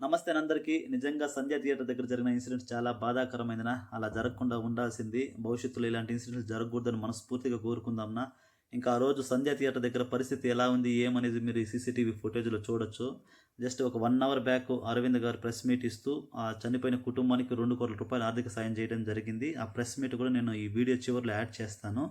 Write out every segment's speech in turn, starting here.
నమస్తే అందరికీ నిజంగా సంధ్య థియేటర్ దగ్గర జరిగిన ఇన్సిడెంట్ చాలా బాధాకరమైననా? అలా జరగకుండా ఉండాల్సింది. భవిష్యత్తులో ఇలాంటి ఇన్సిడెంట్స్ జరగకూడదని మనస్ఫూర్తిగా కోరుకుందాంనా? ఇంకా ఆ రోజు సంధ్య థియేటర్ దగ్గర పరిస్థితి ఎలా ఉంది? ఏమనేది మీరు ఈ సీసీటీవీ ఫుటేజ్లో చూడొచ్చు. జస్ట్ ఒక వన్ అవర్ బ్యాక్ అరవింద్ గారు ప్రెస్ మీట్ ఇస్తూ ఆ చనిపోయిన కుటుంబానికి రెండు కోట్ల రూపాయలు ఆర్థిక సాయం చేయడం జరిగింది. ఆ ప్రెస్ మీట్ కూడా నేను ఈ వీడియో చివరిలో యాడ్ చేస్తాను.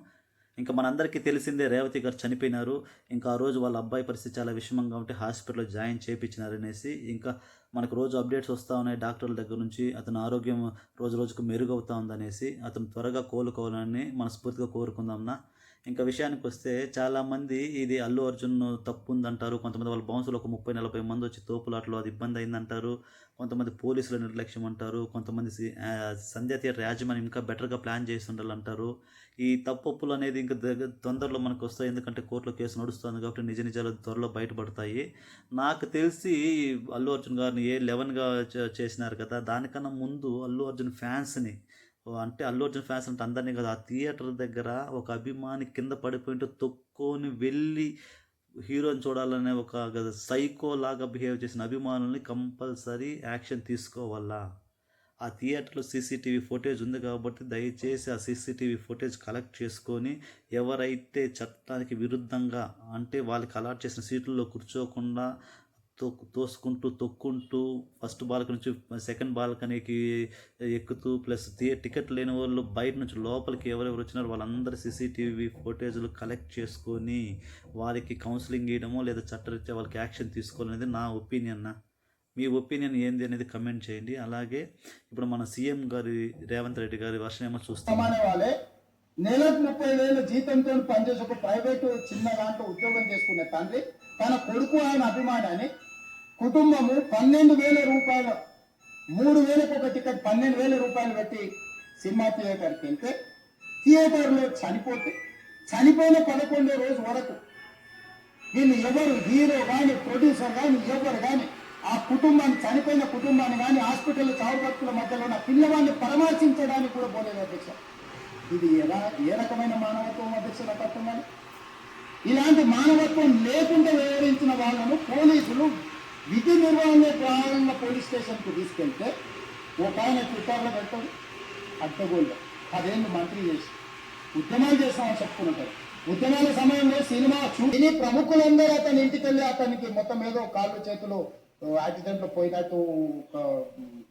ఇంకా మనందరికీ తెలిసిందే రేవతి గారు చనిపోయినారు. ఇంకా ఆ రోజు వాళ్ళ అబ్బాయి పరిస్థితి చాలా విషమంగా ఉంటే హాస్పిటల్లో జాయిన్ చేయించినారనేసి ఇంకా మనకు రోజు అప్డేట్స్ వస్తూ ఉన్నాయి డాక్టర్ల దగ్గర నుంచి. అతని ఆరోగ్యం రోజు రోజుకు మెరుగవుతా ఉందనేసి అతను త్వరగా కోలుకోవాలని మనస్ఫూర్తిగా కోరుకుందాంనా ఇంకా విషయానికి వస్తే చాలామంది ఇది అల్లు అర్జున్ తప్పు ఉందంటారు కొంతమంది వాళ్ళ బౌన్సులు ఒక ముప్పై నలభై మంది వచ్చి తోపులాట్లో అది ఇబ్బంది అయిందంటారు. కొంతమంది పోలీసుల నిర్లక్ష్యం అంటారు. కొంతమంది సి- సంధ్య థియేటర్ యాజమాన్యం ఇంకా బెటర్గా ప్లాన్ చేసి ఉండాలంటారు ఈ తప్పొప్పులు అనేది ఇంకా దగ్గర తొందరలో మనకు వస్తాయి. ఎందుకంటే కోర్టులో కేసు నడుస్తుంది కాబట్టి నిజ నిజాలు త్వరలో బయటపడతాయి. నాకు తెలిసి అల్లు అర్జున్ గారిని ఏ లెవెన్గా చేసినారు కదా దానికన్నా ముందు అల్లు అర్జున్ ఫ్యాన్స్ని అంటే అల్లు అర్జున్ ఫ్యాన్స్ అంటే అందరినీ కదా ఆ థియేటర్ దగ్గర ఒక అభిమాని కింద పడిపోయింటే తొక్కొని వెళ్ళి హీరోని చూడాలనే ఒక సైకో లాగా బిహేవ్ చేసిన అభిమానుల్ని కంపల్సరీ యాక్షన్ తీసుకోవాలా? ఆ థియేటర్లో సీసీటీవీ ఫుటేజ్ ఉంది కాబట్టి దయచేసి ఆ సీసీటీవీ ఫుటేజ్ కలెక్ట్ చేసుకొని ఎవరైతే చట్టానికి విరుద్ధంగా అంటే వాళ్ళకి అలాట్ చేసిన సీట్లలో కూర్చోకుండా తో తోసుకుంటూ తొక్కుంటూ ఫస్ట్ బాల్కనీ నుంచి సెకండ్ బాల్కనీకి ఎక్కుతూ ప్లస్ టికెట్ లేని వాళ్ళు బయట నుంచి లోపలికి ఎవరెవరు వచ్చినారో వాళ్ళందరి సీసీటీవీ ఫుటేజ్లు కలెక్ట్ చేసుకొని వారికి కౌన్సిలింగ్ ఇవ్వడమో లేదా చట్టరీత్యా వాళ్ళకి యాక్షన్ తీసుకోవాలనేది నా ఒపీనియన్ మీ ఒపీనియన్ ఏంది అనేది కమెంట్ చేయండి. అలాగే ఇప్పుడు మన సీఎం గారి రేవంత్ రెడ్డి గారి వర్షం ఏమో చూస్తాం నెలకు ముప్పై వేల జీతంతో పనిచేసి ఒక ప్రైవేటు చిన్న దాంట్లో ఉద్యోగం చేసుకునే తండ్రి తన కొడుకు ఆయన అభిమానాన్ని కుటుంబము పన్నెండు వేల రూపాయలు మూడు వేలకు ఒక టికెట్ పన్నెండు వేల రూపాయలు పెట్టి సినిమా థియేటర్కి వెళ్తే థియేటర్లో చనిపోతే చనిపోయిన పదకొండో రోజు వరకు వీళ్ళు ఎవరు హీరో కానీ ప్రొడ్యూసర్ కానీ ఎవరు కానీ ఆ కుటుంబాన్ని చనిపోయిన కుటుంబాన్ని కానీ హాస్పిటల్ చావు మధ్యలో ఉన్న పిల్లవాడిని పరామర్శించడానికి కూడా పోలేదు అధ్యక్ష. ఇది ఎలా ఏ రకమైన మానవత్వం అధ్యక్ష నాకు ఇలాంటి మానవత్వం లేకుండా వివరించిన వాళ్ళను పోలీసులు విధి నిర్వహణ ప్రారంభ పోలీస్ స్టేషన్కి తీసుకెళ్తే ఒక ఆయన ట్విట్టర్లో పెట్టాడు అడ్డగోళ్ళు పదేళ్ళు మంత్రి చేసి? ఉద్యమాలు చేస్తామని చెప్పుకుంటారు ఉద్యమాల సమయంలో సినిమా చూసి ప్రముఖులందరూ అతని ఇంటికి వెళ్ళి అతనికి మొత్తం ఏదో కాళ్ళు చేతులు యాక్సిడెంట్లో పోయినట్టు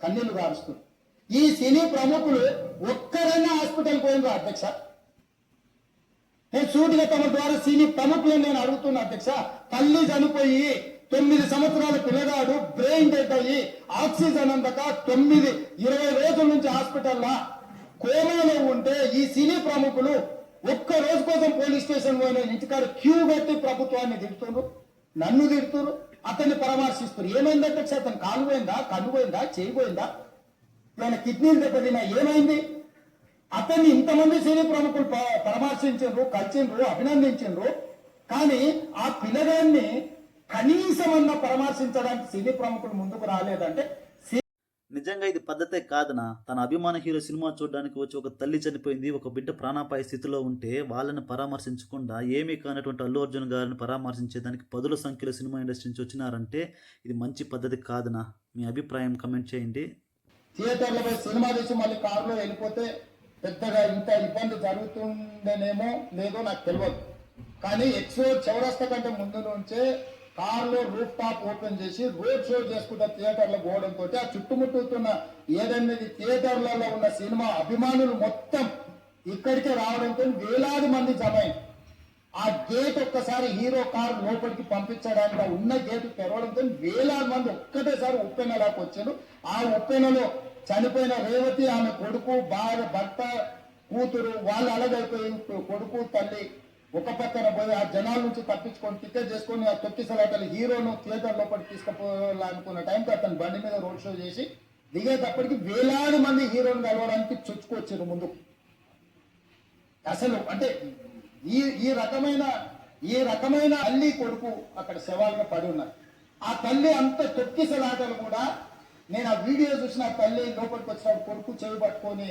కన్నీళ్ళు గారుస్తారు ఈ సినీ ప్రముఖులు ఒక్కరైనా హాస్పిటల్ పోయిందో అధ్యక్ష? నేను సూటిగా తమ ద్వారా సినీ ప్రముఖులను నేను అడుగుతున్నా అధ్యక్ష. తల్లి చనిపోయి తొమ్మిది సంవత్సరాల పిల్లగాడు బ్రెయిన్ డెడ్ అయ్యి ఆక్సిజన్ అందక తొమ్మిది ఇరవై రోజుల నుంచి హాస్పిటల్లో కోమాలో ఉంటే ఈ సినీ ప్రముఖులు ఒక్క రోజు కోసం పోలీస్ స్టేషన్ పోయిన ఇంటికాడ క్యూ పెట్టి ప్రభుత్వాన్ని తిడుతున్నారు నన్ను తిడుతున్నారు అతన్ని పరామర్శిస్తారు ఏమైంది అతను కాలు పోయిందా కన్ను పోయిందా చేయి పోయిందా? ఆయన కిడ్నీలు దెబ్బతిన్నా ఏమైంది? అతన్ని ఇంతమంది సినీ ప్రముఖులు ప- పరామర్శించారు కలిసిండ్రు అభినందించిండ్రు. కానీ ఆ పిల్లగాన్ని కనీసమన్నా పరామర్శించడానికి సినీ ప్రముఖులు ముందుకు రాలేదంటే నిజంగా ఇది పద్ధతే కాదనా? తన అభిమాన హీరో సినిమా చూడడానికి వచ్చి ఒక తల్లి చనిపోయింది ఒక బిడ్డ ప్రాణాపాయ స్థితిలో ఉంటే వాళ్ళని పరామర్శించకుండా ఏమీ కానటువంటి అల్లు అర్జున్ గారిని పరామర్శించేదానికి పదుల సంఖ్యలో సినిమా ఇండస్ట్రీ నుంచి వచ్చినారంటే ఇది మంచి పద్ధతి కాదనా? మీ అభిప్రాయం కమెంట్ చేయండి. థియేటర్లో సినిమా చూసి మళ్ళీ కారులో వెళ్ళిపోతే పెద్దగా ఇంత ఇబ్బంది జరుగుతుందనేమో లేదో నాకు తెలియదు కానీ ఎక్సో చౌరస్తా కంటే ముందు నుంచే కారులో రూఫ్ టాప్ ఓపెన్ చేసి రోడ్ షో చేసుకుంటా థియేటర్లో పోవడంతో ఆ చుట్టుముట్టుతున్న ఏదన్నది థియేటర్లలో ఉన్న సినిమా అభిమానులు మొత్తం ఇక్కడికే రావడంతో వేలాది మంది జమైంది ఆ గేట్ ఒక్కసారి హీరో కార్ లోపలికి పంపించడానికి ఉన్న గేట్ తెరవడంతో వేలాది మంది ఒక్కటేసారి ఉప్పెనలోకి వచ్చారు. ఆ ఉప్పెనలో చనిపోయిన రేవతి ఆమె కొడుకు భార్య భర్త కూతురు వాళ్ళు అలగైపోయి కొడుకు తల్లి ఒక పక్కన పోయి ఆ జనాల నుంచి తప్పించుకొని టికెట్ చేసుకొని ఆ తొక్కిసలాటలు హీరోను థియేటర్ లోపలికి తీసుకుపోవాలనుకున్న టైంకి అతను బండి మీద రోడ్ షో చేసి దిగేటప్పటికి వేలాది మంది హీరోని కలవడానికి చొచ్చుకొచ్చారు ముందు. అసలు అంటే ఈ ఈ రకమైన ఈ రకమైన తల్లి కొడుకు అక్కడ శవాలుగా పడి ఉన్నారు. ఆ తల్లి అంత తొక్కిసలాటలు కూడా నేను ఆ వీడియో చూసిన ఆ తల్లి లోపలికి వచ్చిన కొడుకు చెవి పట్టుకొని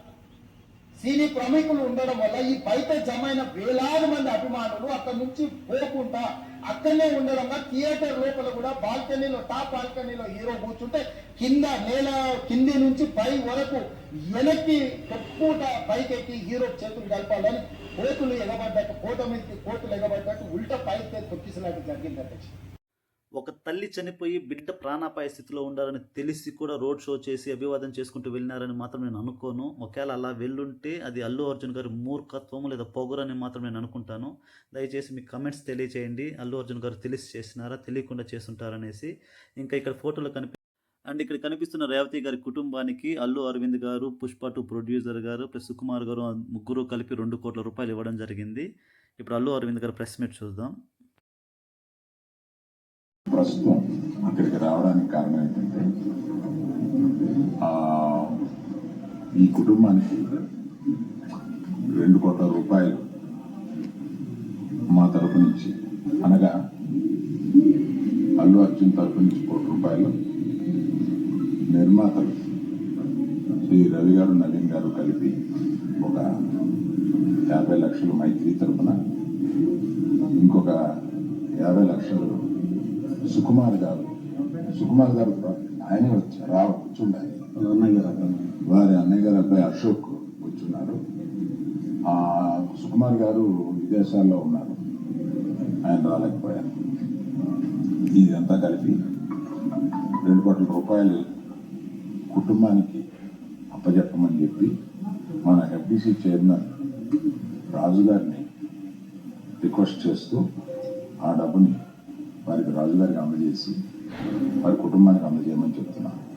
సినీ ప్రముఖులు ఉండడం వల్ల ఈ బయట జమైన వేలాది మంది అభిమానులు అక్కడ నుంచి పోకుండా అక్కడనే ఉండడం వల్ల థియేటర్ లోపల కూడా బాల్కనీలో టాప్ బాల్కనీలో హీరో కూర్చుంటే కింద నేల కింది నుంచి పై వరకు వెనక్కి తొక్కుట పైకెక్కి హీరో చేతులు కలపాలని కోతులు ఎగబడ్డట్టు కోట మీదకి కోతులు ఎగబడ్డట్టు ఉల్ట పైకి తొక్కిసలాట జరిగింది అధ్యక్ష ఒక తల్లి చనిపోయి బిడ్డ ప్రాణాపాయ స్థితిలో ఉండాలని తెలిసి కూడా రోడ్ షో చేసి అభివాదం చేసుకుంటూ వెళ్ళినారని మాత్రం నేను అనుకోను. ఒకవేళ అలా వెళ్ళుంటే అది అల్లు అర్జున్ గారి మూర్ఖత్వం లేదా పొగరని మాత్రం నేను అనుకుంటాను. దయచేసి మీ కమెంట్స్ తెలియచేయండి. అల్లు అర్జున్ గారు తెలిసి చేసినారా తెలియకుండా చేస్తుంటారనేసి ఇంకా ఇక్కడ ఫోటోలో కనిపి అండ్ ఇక్కడ కనిపిస్తున్న రేవతి గారి కుటుంబానికి అల్లు అరవింద్ గారు పుష్ప టూ ప్రొడ్యూసర్ గారు ప్లస్ సుకుమార్ గారు ముగ్గురు కలిపి రెండు కోట్ల రూపాయలు ఇవ్వడం జరిగింది. ఇప్పుడు అల్లు అరవింద్ గారు ప్రెస్ మీట్ చూద్దాం. ప్రస్తుతం అక్కడికి రావడానికి కారణం ఏంటంటే ఈ కుటుంబానికి రెండు కోట్ల రూపాయలు మా తరపు నుంచి అనగా అల్లు అర్జున్ తరపు నుంచి కోటి రూపాయలు నిర్మాతలు శ్రీ రవి గారు నవీన్ గారు కలిపి ఒక యాభై లక్షలు మైత్రి తరపున ఇంకొక యాభై లక్షలు సుకుమార్ గారు. సుకుమార్ గారు ఆయనే వచ్చారు. రా కూర్చుండాలి. వారి అన్నయ్య గారు అబ్బాయి అశోక్ కూర్చున్నారు. ఆ సుకుమార్ గారు విదేశాల్లో ఉన్నారు. ఆయన రాలేకపోయారు. ఇదంతా కలిపి రెండు కోట్ల రూపాయలు కుటుంబానికి అప్పచెప్పమని చెప్పి మన ఎఫ్డిసి చైర్మన్ రాజు గారిని రిక్వెస్ట్ చేస్తూ ఆ డబ్బుని వారికి రాజుగారికి అందజేసి వారి కుటుంబానికి అందజేయమని చెప్తున్నాను.